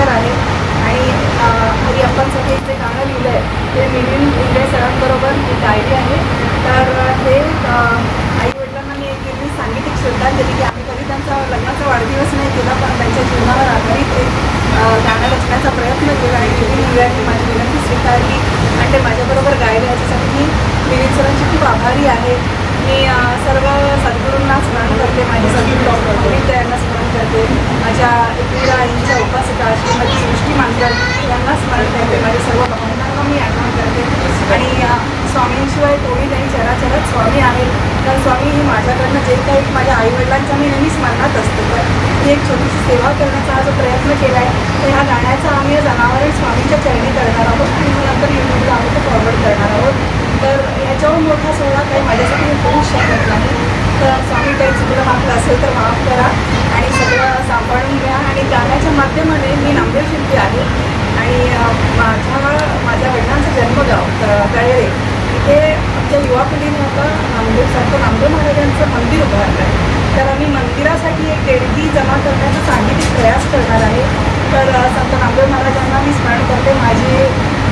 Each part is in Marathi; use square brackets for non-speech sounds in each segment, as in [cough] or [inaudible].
आणि आहे. आणि अं, हरी अप्पांसाठी जे गाणं लिहिलं आहे ते मिलिंद इंगळे सरांबरोबर मी गायली आहे. तर हे आई वडिलांना मी एक दिवशी सांगितली श्रद्धांजली की आम्ही कधी त्यांचा लग्नाचा वाढदिवस नाही केला पण त्यांच्या जीवनावर आधारित एक गाणं रचण्याचा प्रयत्न केला आणि मिलिंद इंडियाने माझी विनंती स्वीकारली आणि ते माझ्याबरोबर गायले. याच्यासाठी मी मिलिंद सरांची खूप आभारी आहे. मी सर्व सद्गुरूंना स्मरण करते माझे सद्गुरू डॉक्टर गोविंद यांना स्मरण करते. माझ्या एकविरा आईंच्या उपासिका श्रीमती सृष्टी यांना स्मरण करते माझे सर्व भावनांना मी आठवण करते. आणि स्वामींशिवाय कोणी नाही चराचरात स्वामी आहेत तर स्वामी हे माझ्याकडनं जे काही माझ्या आईवडिलांचा मी नेहमी स्मरणात असते. तर ही एक छोटीशी सेवा करण्याचा हा जो प्रयत्न केला आहे तर ह्या गाण्याचा आम्ही जनावरे स्वामींच्या चरणी करणार आहोत आणि मग नंतर युट्यूबला आम्ही ते फॉरवर्ड करणार आहोत. तर ह्याच्याहून मोठा सोहळा काही माझ्यासाठी होऊ शकत नाही. तर स्वामी काही चुकलं मागलं असेल तर माफ करा. आणि सगळं सांभाळून घ्या. आणि गाण्याच्या माध्यमाने मी नामदेव शिल्पी आहे. आणि माझ्या माझ्या वडिलांचं जन्मगाव त- तळेरे तिथे आमच्या युवा पिढीने आता नामदेव संत नामदेव महाराजांचं मंदिर उभारलं आहे. तर आम्ही मंदिरासाठी एक देणगी जमा करण्याचा सांगितले प्रयास करणार आहे. तर संत नामदेव महाराजांना मी स्मरण करते. माझी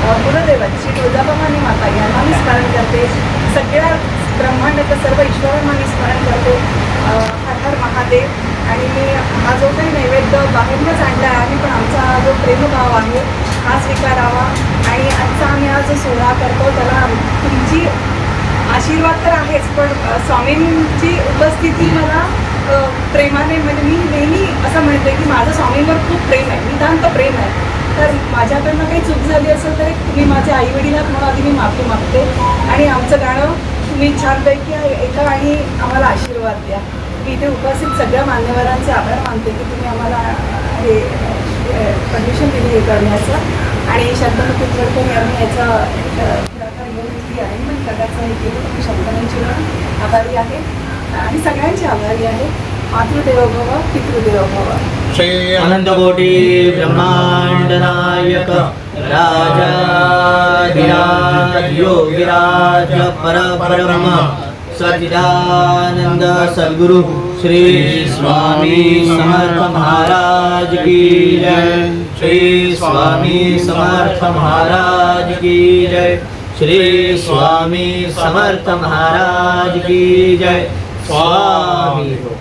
अ, कुलदैवत श्री तुळजाभवानी माता यांना मी स्मरण करते. सगळ्या ब्रह्मांडाचं सर्व ईश्वरांना मी स्मरण करतो. हर हर महादेव. आणि मी हा जो काही नैवेद्य बाहेरनंच आणला आहे आम्ही पण आमचा हा जो प्रेमभाव आहे हा स्वीकारावा. आणि आजचा आम्ही हा जो सोहळा करतो त्याला तुमची आशीर्वाद तर आहेच पण स्वामींची उपस्थिती मला प्रेमाने म्हणजे मी नेहमी असं म्हणते की माझं स्वामींवर खूप प्रेम आहे नितांत प्रेम आहे. तर माझ्याकडनं काही चूक झाली असेल तर मी तुम्ही माझे आई म्हणून आधी मी माफी मागते. आणि आमचं गाणं तुम्ही छानपैकी ऐका आणि आम्हाला आशीर्वाद द्या. मी इथे उपस्थित सगळ्या मान्यवरांचे आभार मानते की तुम्ही आम्हाला हे परमिशन दिली हे करण्याचं. आणि शंतनू कुलकर्णी यांनी याचा पुढाकार घेऊन ही अरेंजमेंट करण्याचं हे केलं. शंतनूंची पण आभारी आहे. आणि सगळ्यांची आभारी आहे. मातृदेवोभव पितृदेवोभव श्री अनंतकोटी ब्रह्मांड नायक. राजाधिराज योगिराज परब्रह्म सचिदानंद सद्गुरु श्री स्वामी समर्थ महाराज की जय। श्री स्वामी समर्थ महाराज की जय। श्री स्वामी समर्थ महाराज की जय। स्वामी हो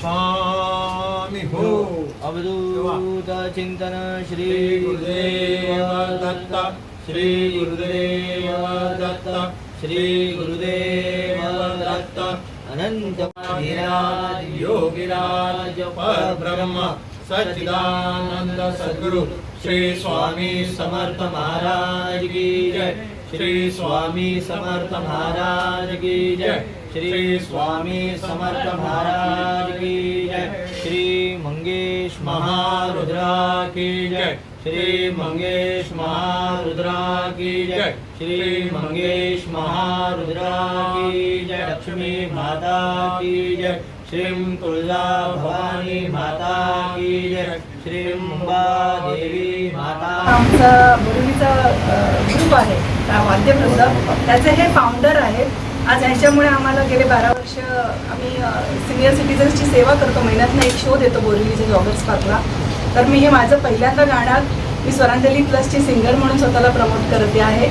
स्वामी हो अवधूत चिंतन श्री गुरुदेव दत्त श्री गुरुदेव दत्त श्री गुरुदेव दत्त अनंत योगिराज परब्रह्म सच्चिदानंद सद्गुरु श्री स्वामी समर्थ महाराज की जय। श्री स्वामी समर्थ महाराज की जय। श्री स्वामी समर्थ महाराज की जय। श्री मंगेश महारुद्रा की जय। श्री मंगेश महारुद्रा की जय। श्री मंगेश महारुद्रा की जय। लक्ष्मी माता की जय। श्री तुळजा भवानी माता की जय। श्री मुंबा देवी माता आमचं मुरलीचं ग्रुप आहे वाद्यवृंद त्याचे हे फाउंडर आहेत आज ह्याच्यामुळे आम्हाला गेले बारा वर्ष आम्ही सिनियर सिटीजन्सची सेवा करतो. महिन्यातनं एक शो देतो बोरिवलीच्या जॉगर्स पार्कला तर मी हे माझं पहिल्यांदा गाण्यात मी स्वरांजली प्लसची सिंगर म्हणून स्वतःला प्रमोट करते आहे.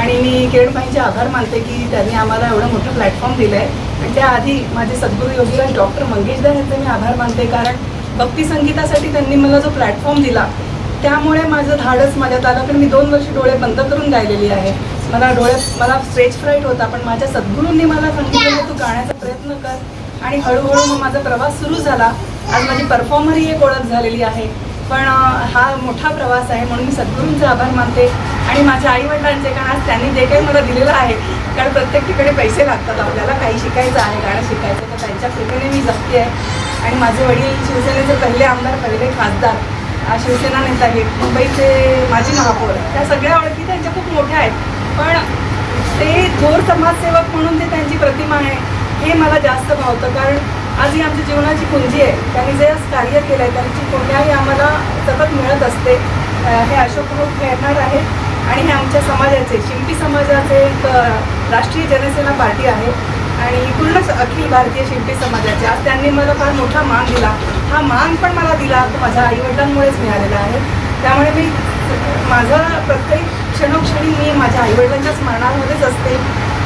आणि मी किरणबाईंचे आभार मानते की त्यांनी आम्हाला एवढं मोठं प्लॅटफॉर्म दिलं आहे आणि त्याआधी माझे सद्गुरू योगीराज डॉक्टर मंगेशदार यांचे मी आभार मानते. कारण भक्ती संगीतासाठी त्यांनी मला जो प्लॅटफॉर्म दिला त्यामुळे माझं धाडस माझ्यात आलं. कारण मी दोन वर्ष डोळे बंद करून गायलेली आहे. मला डोळ्यात मला स्ट्रेच फ्राईट होता पण माझ्या सद्गुरूंनी मला सांगितलं की तू गाण्याचा प्रयत्न कर. आणि हळूहळू मग माझा प्रवास सुरू झाला. आज माझी परफॉर्मरही एक ओळख झालेली आहे. पण हा मोठा प्रवास आहे म्हणून मी सद्गुरूंचे आभार मानते. आणि माझ्या आईवडिलांचे कारण आज त्यांनी जे काही मला दिलेलं आहे कारण प्रत्येक ठिकाणी पैसे लागतात. आपल्याला काही शिकायचं आहे गाणं शिकायचं तर त्यांच्या कृपेने मी जगते आहे. आणि माझे वडील शिवसेनेचे पहिले आमदार पहिले खासदार शिवसेना नेता आहेत मुंबईचे माजी महापौर त्या सगळ्या ओळखी त्यांच्या खूप मोठ्या आहेत. पण ते थोर समाजसेवक म्हणून ते त्यांची प्रतिमा आहे हे मला जास्त भावतं. कारण आज ही आमच्या जीवनाची कुंजी आहे. त्यांनी जे कार्य केलं आहे त्यांची कोणत्याही आम्हाला सतत मिळत असते हे अशोक रूप खेळणार आहेत. आणि हे आमच्या समाजाचे शिंपी समाजाचे एक राष्ट्रीय जनसेना पार्टी आहे. आणि पूर्णच अखिल भारतीय शिंपी समाजाचे. आज त्यांनी मला फार मोठा मान दिला. हा मान पण मला दिला तो माझ्या आईवडिलांमुळेच मिळालेला आहे. त्यामुळे मी माझं प्रत्येक क्षणोक्षणी मी माझ्या आईवडिलांच्या स्मरणामध्येच असते.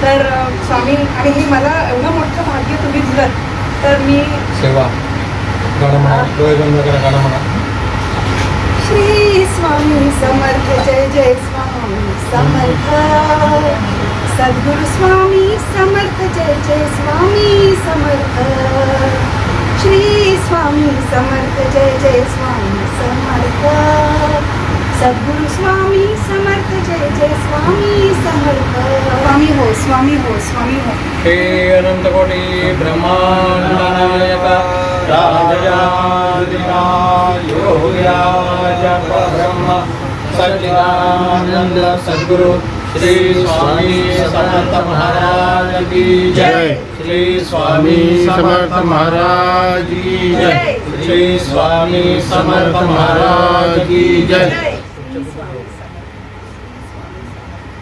तर स्वामी आणि हे मला एवढं मोठं भाग्य तुम्ही दिलं तर मी सेवा. श्री स्वामी समर्थ जय जय स्वामी समर्थ. सद्गुरु स्वामी समर्थ जय जय स्वामी समर्थ. श्री स्वामी समर्थ जय जय स्वामी समर्थ. सद्गुरु स्वामी समर्थ जय जय स्वामी समर्थ। स्वामी हो स्वामी हो स्वामी हो। हे अनंतकोटी ब्रह्मांड नायक राजयादिका योगराज परब्रह्म सच्चिदानंद सद्गुरु श्री स्वामी समर्थ महाराज की जय। श्री स्वामी समर्थ महाराज की जय। श्री स्वामी समर्थ महाराज की जय। जय श्री स्वामी समर्थ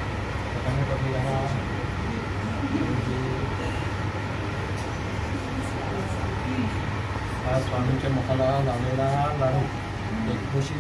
हा स्वामींच्या मुखाला लावलेला लाडू एक खुशी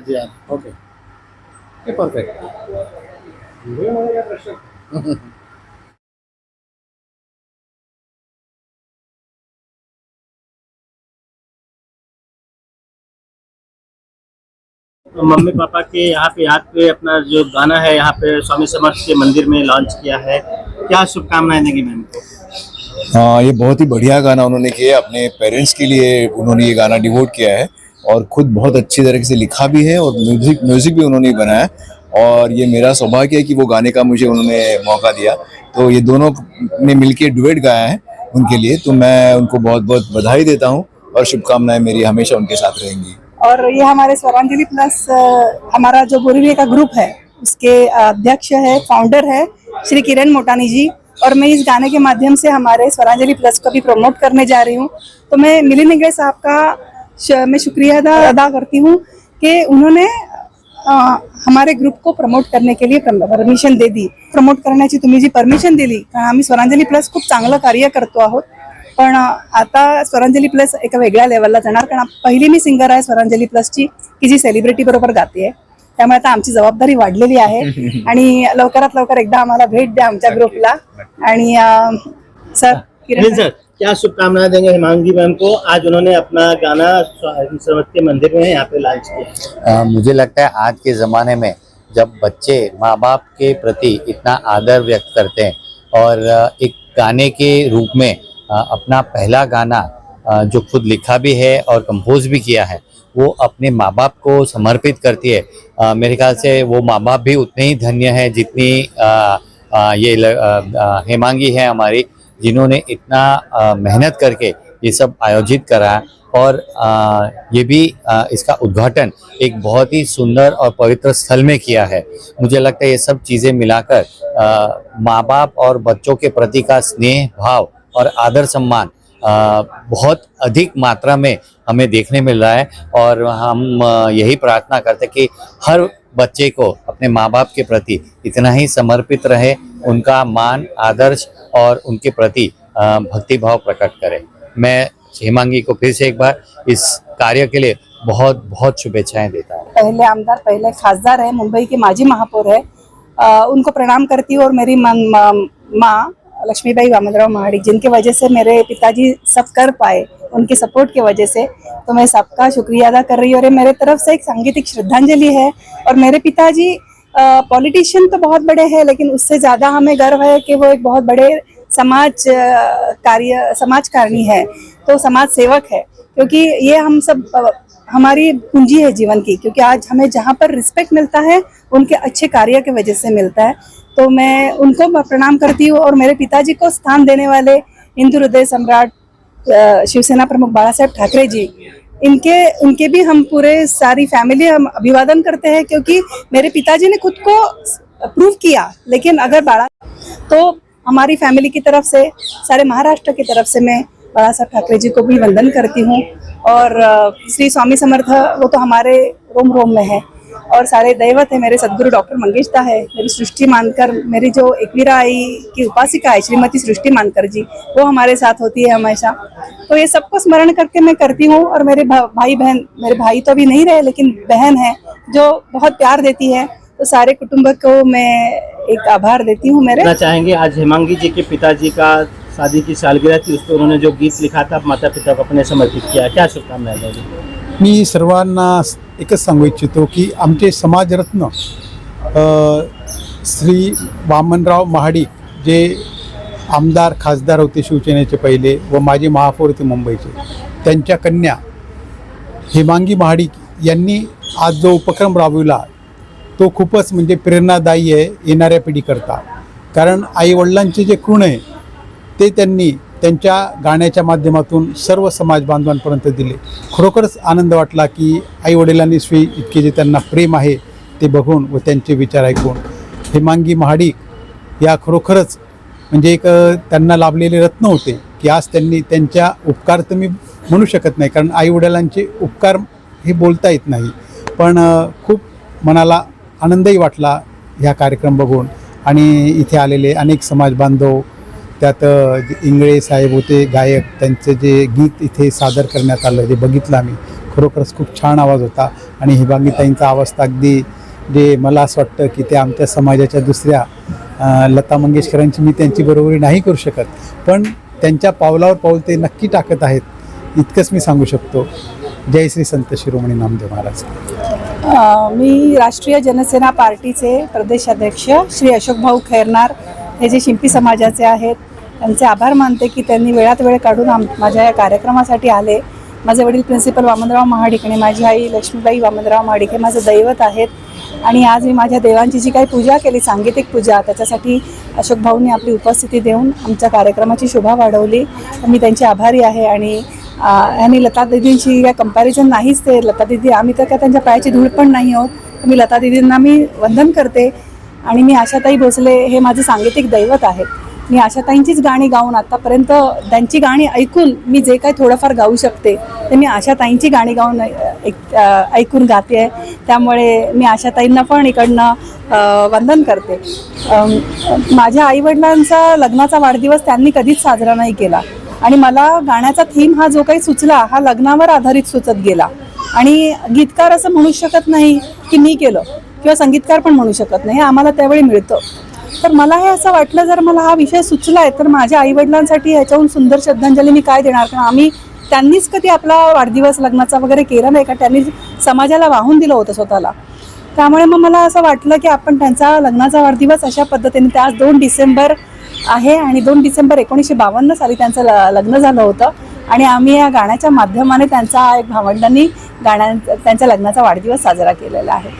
घेऊन ओके हे परफेक्ट तो मम्मी पापा के यहाँ पे याद पे अपना जो गाना है यहाँ पे स्वामी समर्थ के मंदिर में लॉन्च किया है। क्या शुभकामनाएँ देंगे मैम को? हाँ ये बहुत ही बढ़िया गाना उन्होंने किया अपने पेरेंट्स के लिए उन्होंने ये गाना डिवोट किया है। और खुद बहुत अच्छी तरीके से लिखा भी है और म्यूज़िक म्यूज़िक भी उन्होंने बनाया। और ये मेरा सौभाग्य है कि वो गाने का मुझे उन्होंने मौका दिया। तो ये दोनों ने मिलके डुएट गाया है उनके लिए। तो मैं उनको बहुत बहुत बधाई देता हूँ और शुभकामनाएँ मेरी हमेशा उनके साथ रहेंगी। और ये हमारे स्वरांजलि प्लस हमारा जो बोरीविया का ग्रुप है, उसके अध्यक्ष है फाउंडर है, श्री किरण मोटानी जी। और मैं इस गाने के माध्यम से हमारे स्वरांजलि प्लस को भी प्रमोट करने जा रही हूँ। तो मैं मिलिंद निगड़े साहब का मैं शुक्रिया अदा अदा करती हूँ कि उन्होंने अ, हमारे ग्रुप को प्रमोट करने के लिए परमिशन दे दी। प्रमोट करण्याची तुम्ही जी परमिशन दिली कारण आम्ही स्वरांजली प्लस खूप चांगलं कार्य करतो आहोत. पण आता स्वरांजली प्लस एका वेगळ्या लेवलला जाणार कारण पहिली मी सिंगर आहे स्वरांजली प्लसची की जी सेलिब्रिटी बरोबर गाते त्यामुळे आता आमची जबाबदारी वाढलेली आहे. [laughs] आणि लवकरात लवकर एकदा आम्हाला भेट द्या आमच्या ग्रुपला आणि सर किरण सर क्या शुभकामनाएँ देंगे हिमांगी मैम को? आज उन्होंने अपना गाना के मंदिर में यहाँ पे लॉन्च किया। मुझे लगता है आज के ज़माने में जब बच्चे माँ बाप के प्रति इतना आदर व्यक्त करते हैं और एक गाने के रूप में अपना पहला गाना जो खुद लिखा भी है और कंपोज भी किया है वो अपने माँ बाप को समर्पित करती है। अ, मेरे ख्याल से वो माँ बाप भी उतने ही धन्य है जितनी अ, अ, ये ल- अ, अ, हेमांगी है हमारी। जिन्होंने इतना मेहनत करके ये सब आयोजित करा और अ, ये भी अ, इसका उद्घाटन एक बहुत ही सुंदर और पवित्र स्थल में किया है। मुझे लगता है ये सब चीज़ें मिलाकर माँ बाप और बच्चों के प्रति का स्नेह भाव और आदर सम्मान अ, बहुत अधिक मात्रा में हमें देखने मिल रहा है और हम यही प्रार्थना करते हैं कि हर बच्चे को अपने माँ बाप के प्रति इतना ही समर्पित रहे उनका मान आदर्श और उनके प्रति अ, भक्ति भाव प्रकट करे। मैं हेमांगी को फिर से एक बार इस कार्य के लिए बहुत बहुत शुभेच्छाएँ देता हूँ। पहले आमदार पहले खासदार है मुंबई के माजी महापौर है। अ, उनको प्रणाम करती हूँ और मेरी माँ लक्ष्मीबाई वामनराव महाडिक, जिनके वजह से मेरे पिताजी सब कर पाए, उनके सपोर्ट की वजह से तो मैं सबका शुक्रिया अदा कर रही हूँ। और मेरे तरफ़ से एक सांगीतिक श्रद्धांजलि है। और मेरे पिताजी पॉलिटिशियन तो बहुत बड़े हैं, लेकिन उससे ज़्यादा हमें गर्व है कि वो एक बहुत बड़े समाज कार्य, समाजकारणी है तो समाज सेवक है, क्योंकि ये हम सब हमारी पूंजी है जीवन की, क्योंकि आज हमें जहाँ पर रिस्पेक्ट मिलता है, उनके अच्छे कार्य की वजह से मिलता है। तो मैं उनको प्रणाम करती हूँ और मेरे पिताजी को स्थान देने वाले हिंदू हृदय सम्राट शिवसेना प्रमुख बाला साहेब ठाकरे जी, इनके उनके भी हम पूरे सारी फैमिली हम अभिवादन करते हैं, क्योंकि मेरे पिताजी ने खुद को प्रूव किया, लेकिन अगर बाड़ा तो हमारी फैमिली की तरफ़ से, सारे महाराष्ट्र की तरफ़ से मैं बाला साहब ठाकरे जी को भी वंदन करती हूँ। और श्री स्वामी समर्थ, वो तो हमारे रोम रोम में है। और सारे दैवत है, मेरे सदगुरु डॉक्टर मंगेशदा है, मेरी सृष्टि मानकर, मेरी जो एकवीरा आई की उपासिका है, श्रीमती सृष्टि मानकर जी, वो हमारे साथ होती है हमेशा। तो ये सबको स्मरण करके मैं करती हूँ, और मेरे भा- भाई बहन, मेरे भाई तो अभी नहीं रहे, लेकिन बहन है, जो बहुत प्यार देती है तो सारे कुटुंब को मैं एक आभार देती हूँ मेरे। चाहेंगे, आज हेमांगी जी के पिताजी का शादी की सालगिरह थी उस पर उन्होंने जो गीत लिखा था माता पिता को अपने समर्पित किया। क्या शुभकामनाएं देंगे? मी सर्वांना एकच सांगू इच्छितो की आमचे समाजरत्न श्री वामनराव महाडिक जे आमदार खासदार होते शिवसेनेचे पहिले व माजी महापौर होते मुंबईचे त्यांच्या कन्या हेमांगी महाडिक यांनी आज जो उपक्रम राबविला तो खूपच म्हणजे प्रेरणादायी आहे येणाऱ्या पिढीकरता. कारण आईवडिलांचे जे कृण आहे ते त्यांनी त्यांच्या गाण्याच्या माध्यमातून सर्व समाज बांधवांपर्यंत दिले. खरोखरच आनंद वाटला की आईवडिलांनी स्वी इतके जे त्यांना प्रेम आहे ते बघून व त्यांचे विचार ऐकून. हेमांगी महाडिक या खरोखरच म्हणजे एक त्यांना लाभलेले रत्न होते की आज त्यांनी त्यांच्या उपकार तर मी म्हणू शकत नाही कारण आईवडिलांचे उपकार हे बोलता येत नाही. पण खूप मनाला आनंदही वाटला ह्या कार्यक्रम बघून. आणि इथे आलेले अनेक समाज बांधव त्यात इंगळे साहेब होते गायक त्यांचं जे गीत इथे सादर करण्यात आलं जे बघितलं आम्ही खरोखरच खूप छान आवाज होता. आणि हिबांगीताईंचा आवाज तर अगदी जे मला असं वाटतं की ते आमच्या समाजाच्या दुसऱ्या लता मंगेशकरांची मी त्यांची बरोबरी नाही करू शकत. पण त्यांच्या पावलावर पाऊल ते नक्की टाकत आहेत इतकंच मी सांगू शकतो. जय श्री संत शिरोमणी नामदेव महाराज. मी राष्ट्रीय जनसेना पार्टीचे प्रदेशाध्यक्ष श्री अशोकभाऊ खैरनार हे जे शिंपी समाजाचे आहेत त्यांचे आभार मानते की त्यांनी वेळात वेळ काढून आम माझ्या या कार्यक्रमासाठी आले. माझे वडील प्रिन्सिपल वामनराव महाडिक आणि माझी आई लक्ष्मीबाई वामनराव महाडिक हे माझं दैवत आहेत. आणि आज मी माझ्या देवांची जी काही पूजा केली सांगीतिक पूजा त्याच्यासाठी अशोक भाऊंनी आपली उपस्थिती देऊन आमच्या कार्यक्रमाची शोभा वाढवली. मी त्यांची आभारी आहे आणि आ, आणि लता दिदींची या कंपॅरिझन नाहीच ते. लता दिदी आम्ही तर काय त्यांच्या पायाची धूळ पण नाही आहोत. मी लता दिदींना मी वंदन करते आणि मी आशाताई भोसले हे माझे सांगीतिक दैवत आहेत. मी आशाताईंचीच गाणी गाऊन आतापर्यंत त्यांची गाणी ऐकून मी जे काही थोडंफार गाऊ शकते ते मी आशाताईंची गाणी गाऊन ऐक- ऐकून गाते. आहे त्यामुळे मी आशाताईंना पण इकडनं वंदन करते. माझ्या आईवडिलांचा लग्नाचा वाढदिवस त्यांनी कधीच साजरा नाही केला. आणि मला गाण्याचा थीम हा जो काही सुचला हा लग्नावर आधारित सुचत गेला. आणि गीतकार असं म्हणू शकत नाही की मी केलं किंवा संगीतकार पण म्हणू शकत नाही हे आम्हाला त्यावेळी मिळतं. तर मला हे असं वाटलं जर मला हा विषय सुचला आहे तर माझ्या आईवडिलांसाठी ह्याच्याहून सुंदर श्रद्धांजली मी काय देणार? कारण आम्ही त्यांनीच कधी आपला वाढदिवस लग्नाचा वगैरे केला नाही का त्यांनी समाजाला वाहून दिलं होतं स्वतःला. त्यामुळे मग मला असं वाटलं की आपण त्यांचा लग्नाचा वाढदिवस अशा पद्धतीने त्या आज दोन डिसेंबर आहे आणि दोन डिसेंबर एकोणीसशे बावन्न साली त्यांचं ल लग्न झालं होतं. आणि आम्ही या गाण्याच्या माध्यमाने त्यांचा एक भावंडांनी गाण्या त्यांच्या लग्नाचा वाढदिवस साजरा केलेला आहे.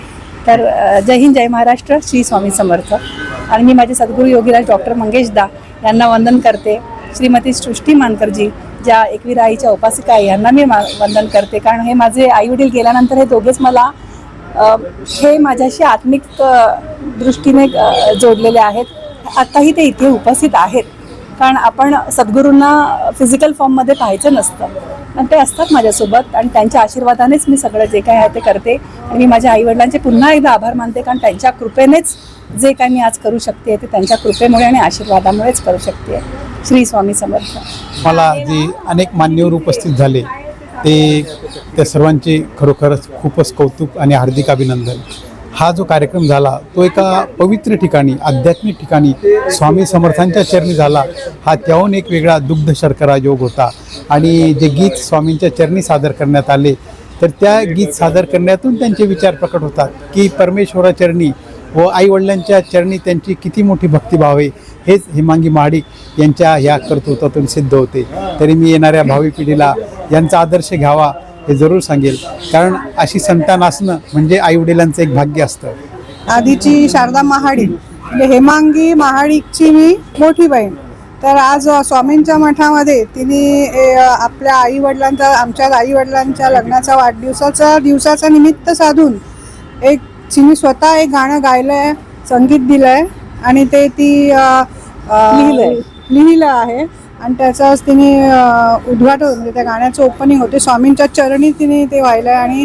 तर जय हिंद जय महाराष्ट्र श्री स्वामी समर्थ. आणि मी माझे सद्गुरू योगीराज डॉक्टर मंगेश दा यांना वंदन करते. श्रीमती सृष्टी मानकरजी ज्या एकवीर आईच्या उपासिका आहे यांना मी मा- वंदन करते. कारण हे माझे आईवडील गेल्यानंतर हे दोघेच मला हे माझ्याशी आत्मिक दृष्टीने जोडलेले आहेत. आत्ताही ते इथे उपस्थित आहेत. कारण आपण सद्गुरूंना फिजिकल फॉर्ममध्ये पाहायचं नसतं. पण ते असतात माझ्यासोबत आणि त्यांच्या आशीर्वादानेच मी सगळं जे काय आहे ते करते. आणि मी माझ्या आईवडिलांचे पुन्हा एकदा आभार मानते. कारण त्यांच्या कृपेनेच जे काय मी आज करू शकते ते त्यांच्या कृपेमुळे आणि आशीर्वादामुळेच करू शकते. श्री स्वामी समर्थ. मला जे अनेक मान्यवर उपस्थित झाले ते त्या सर्वांचे खरोखरच खूपच कौतुक आणि हार्दिक अभिनंदन. हा जो कार्यक्रम झाला तो एका पवित्र ठिकाणी आध्यात्मिक ठिकाणी स्वामी समर्थांच्या चरणी झाला. हा त्याहून एक वेगळा दुग्ध शर्करा योग होता. आणि जे गीत स्वामींच्या चरणी सादर करण्यात आले तर त्या गीत सादर करण्यातून त्यांचे विचार प्रकट होतात की परमेश्वराचरणी व आईवडिलांच्या चरणी त्यांची किती मोठी भक्तिभाव आहे हेच हेमांगी महाडिक यांच्या ह्या कर्तृत्वातून सिद्ध होते. तरी मी येणाऱ्या भावी पिढीला यांचा आदर्श घ्यावा हे जरूर सांगेल. कारण अशी संतान असणं म्हणजे आईवडिलांचं एक भाग्य असतं. आधीची शारदा महाडिक म्हणजे हेमांगी महाडिकची मी मोठी बहीण. तर आज स्वामींच्या मठामध्ये तिने आपल्या आई वडिलांचा आमच्या आई वडिलांच्या लग्नाचा वाढदिवसाचा दिवसाचा निमित्त साधून एक तिने स्वतः एक गाणं गायलंय संगीत दिलंय आणि ते ती लिहिलंय. लिहिलं आहे. आणि त्याचं आज तिने उद्घाटन म्हणजे त्या गाण्याचं ओपनिंग होते. स्वामींच्या चरणी तिने ते व्हायलंय आणि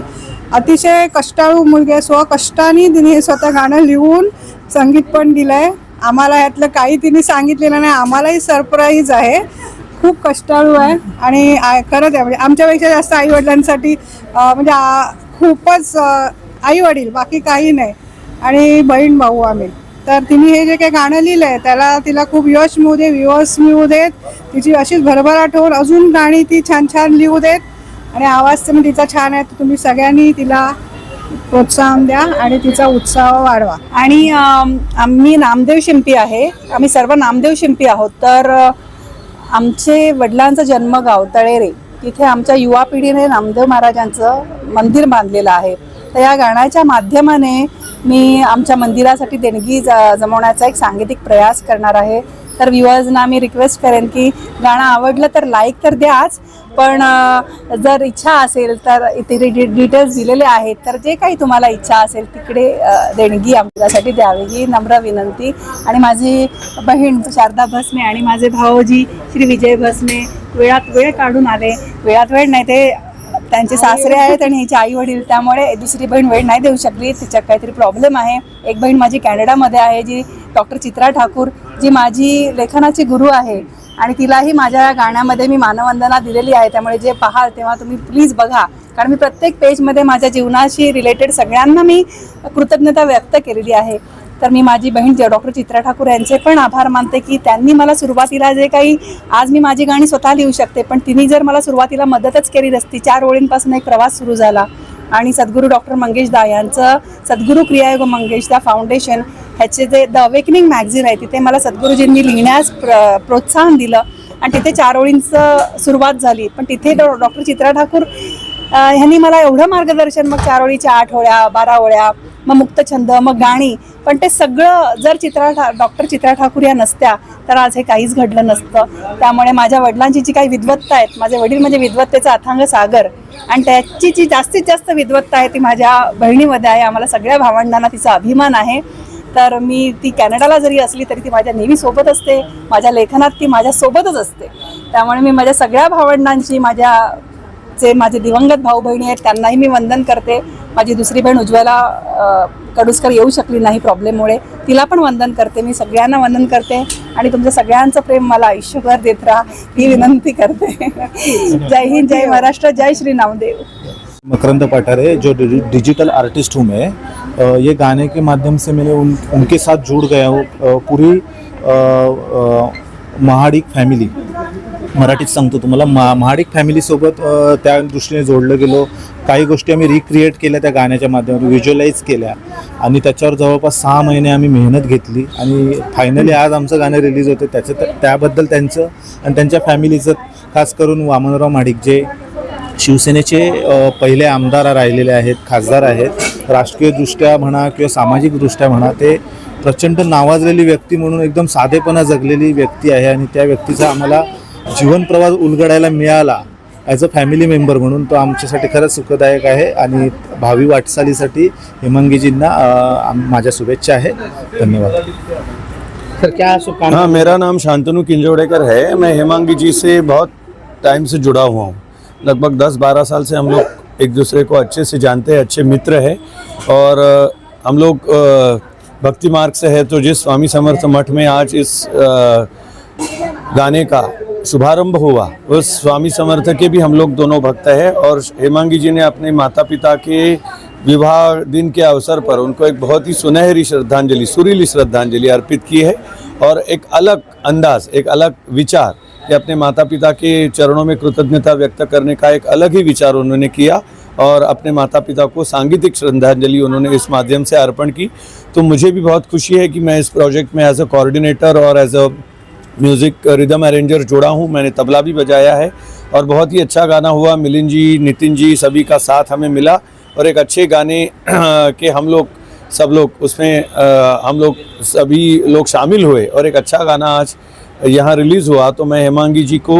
अतिशय कष्टाळू मुलगी आहे. स्वकष्टाने तिने स्वतः गाणं लिहून संगीत पण दिलंय. आम्हाला यातलं काही तिने सांगितलेलं नाही. आम्हालाही सरप्राईज आहे. खूप कष्टाळू आहे. आणि खरंच आहे. म्हणजे आमच्यापेक्षा जास्त आई वडिलांसाठी म्हणजे खूपच आई वडील बाकी काही नाही. आणि बहीण भाऊ आम्ही. तर तिने हे जे काही गाणं लिहिलं आहे त्याला तिला खूप यश मिळू दे विवस मिळू देत. तिची अशीच भरभराट होऊन अजून गाणी ती छान छान लिहू देत. आणि आवाज तर म्हणजे तिचा छान आहे तर तुम्ही सगळ्यांनी तिला प्रोत्साहन द्या आणि तिचा उत्साह वाढवा. आणि आम्ही नामदेव शिंपी आहे. आम्ही सर्व नामदेव शिंपी आहोत. तर आमचे वडिलांचं जन्मगाव तळेरे तिथे आमच्या युवा पिढीने नामदेव महाराजांचं मंदिर बांधलेलं आहे. तर या गाण्याच्या माध्यमाने मी आमच्या मंदिरासाठी देणगी ज जमवण्याचा एक सांगीतिक प्रयास करणार आहे. तर व्ह्युअर्सना मी रिक्वेस्ट करेन की गाणं आवडलं तर लाईक तर द्याच पण जर इच्छा असेल तर इथे डिटेल्स दिलेले आहेत तर जे काही तुम्हाला इच्छा असेल तिकडे देणगी आमच्यासाठी द्यावी. ही नम्र विनंती. आणि माझी बहीण शारदा भस्मे आणि माझे भाऊजी श्री विजय भस्मे वेळात वेळ काढून आले. वेळात वेळ नाही ते त्यांचे सासरे आहेत आणि हिचे आई वडील त्यामुळे दुसरी बहीण वेळ नाही देऊ शकली. तिच्यात काहीतरी प्रॉब्लेम आहे. एक बहीण माझी कॅनडामध्ये आहे जी डॉक्टर चित्रा ठाकूर जी माझी लेखनाची गुरु आहे. आणि तिलाही माझ्या गाण्यामध्ये मी मानवंदना दिलेली आहे. त्यामुळे जे पाहाल तेव्हा तुम्ही प्लीज बघा. कारण मी प्रत्येक पेजमध्ये माझ्या जीवनाशी रिलेटेड सगळ्यांना मी कृतज्ञता व्यक्त केलेली आहे. तर मी माझी बहीण जे डॉक्टर चित्रा ठाकूर यांचे पण आभार मानते की त्यांनी मला सुरुवातीला जे काही आज मी माझी गाणी स्वतः लिहू शकते पण तिने जर मला सुरुवातीला मदतच केली नसती चार ओळींपासून एक प्रवास सुरू झाला. आणि सद्गुरू डॉक्टर मंगेश दा यांचं सद्गुरू क्रियायोग मंगेश दा फाउंडेशन ह्याचे जे द अवेकनिंग मॅगझिन आहे तिथे मला सद्गुरूजींनी लिहिण्यास प्र प्रोत्साहन दिलं. आणि तिथे चार ओळींचं सुरुवात झाली. पण तिथे डॉक्टर चित्रा ठाकूर ह्यांनी मला एवढं मार्गदर्शन मग चार ओळीच्या आठ ओळ्या बारा ओळ्या मग मुक्तछंद मग गाणी. पण ते सगळं जर चित्रा ठा डॉक्टर चित्रा ठाकूर या नसत्या तर आज हे काहीच घडलं नसतं. त्यामुळे माझ्या वडिलांची जी काही विद्वत्ता आहेत माझे वडील म्हणजे विद्वत्तेचा अथांग सागर आणि त्याची जी जास्तीत जास्त विद्वत्ता आहे ती माझ्या बहिणीमध्ये आहे आम्हाला सगळ्या भावंडांना तिचा अभिमान आहे. तर मी ती कॅनडाला जरी असली तरी ती माझ्या नेहमी सोबत असते माझ्या लेखनात ती माझ्यासोबतच असते. त्यामुळे मी माझ्या सगळ्या भावंडांची माझ्या जे माझे दिवंगत भाऊ बहिणी आहेत त्यांनाही मी वंदन करते. माझी दुसरी बहीण उज्ज्वला कडुसकर येऊ शकली नाही प्रॉब्लेममुळे तिला पण वंदन करते. मी सगळ्यांना वंदन करते आणि तुमच्या सगळ्यांचं प्रेम मला आयुष्यभर देत राहा. ही विनंती करते. जय हिंद जय महाराष्ट्र जय श्री नामदेव. मकरंद पठारे जो डिजिटल आर्टिस्ट हूँ मैं ये गाने के माध्यम से मैंने उन उनके साथ जुड़ गया हूँ। पूरी महाडिक फॅमिली। मराठीत सांगतो तुम्हाला मा महाडिक फॅमिलीसोबत त्या दृष्टीने जोडलं गेलो. काही गोष्टी आम्ही रिक्रिएट केल्या त्या गाण्याच्या माध्यमातून व्हिज्युअलाइज केल्या. आणि त्याच्यावर जवळपास सहा महिने आम्ही मेहनत घेतली. आणि फायनली आज आमचं गाणं रिलीज होतं. त्याचं त्याबद्दल त्यांचं आणि त्यांच्या फॅमिलीचं खास करून वामनराव महाडिक जे शिवसेनेचे पहिले आमदार राहिलेले आहेत खासदार आहेत राजकीयदृष्ट्या म्हणा किंवा सामाजिकदृष्ट्या म्हणा ते प्रचंड नावाजलेली व्यक्ती म्हणून एकदम साधेपणा जगलेली व्यक्ती आहे. आणि त्या व्यक्तीचा आम्हाला जीवनप्रवास उलगडायला मिळाला ॲज अ फॅमिली मेंबर म्हणून तो आमच्यासाठी खरंच सुखदायक आहे आणि भावी वाटचालीसाठी हेमंगीजींना माझ्या शुभेच्छा आहे. धन्यवाद. सर क्या शुभकामना हाँ मेरा नाम शांतनु किंजोड़ेकर है। मैं हेमांगी जी से बहुत टाइम से जुड़ा हुआ हूँ। लगभग 10-12 साल से हम लोग एक दूसरे को अच्छे से जानते हैं अच्छे मित्र हैं। और हम लोग भक्ति मार्ग से है। तो जिस स्वामी समर्थ मठ में आज इस गाने का शुभारंभ हुआ। उस स्वामी समर्थ के भी हम लोग दोनों भक्त हैं और हेमांगी जी ने अपने माता पिता के विवाह दिन के अवसर पर उनको एक बहुत ही सुनहरी श्रद्धांजलि, सुरीली श्रद्धांजलि अर्पित की है और एक अलग अंदाज, एक अलग विचार कि अपने माता पिता के चरणों में कृतज्ञता व्यक्त करने का एक अलग ही विचार उन्होंने किया और अपने माता पिता को सांगीतिक श्रद्धांजलि उन्होंने इस माध्यम से अर्पण की। तो मुझे भी बहुत खुशी है कि मैं इस प्रोजेक्ट में एज अ कोऑर्डिनेटर और as a music rhythm arranger जुड़ा हूँ। मैंने तबला भी बजाया है और बहुत ही अच्छा गाना हुआ। मिलिन जी नितिन जी सभी का साथ हमें मिला और एक अच्छे गाने [clears throat] के हम लोग सब लोग उसमें अ, हम लोग सभी लोग शामिल हुए और एक अच्छा गाना आज यहाँ रिलीज़ हुआ। तो मैं हेमांगी जी को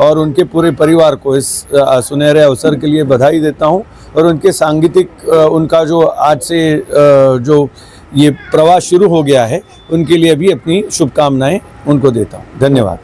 और उनके पूरे परिवार को इस सुनहरे अवसर के लिए बधाई देता हूँ और उनके सांगीतिक उनका जो आज से जो ये प्रवास शुरू हो गया है। उनके लिए भी अपनी शुभकामनाएं उनको देता हूँ। धन्यवाद।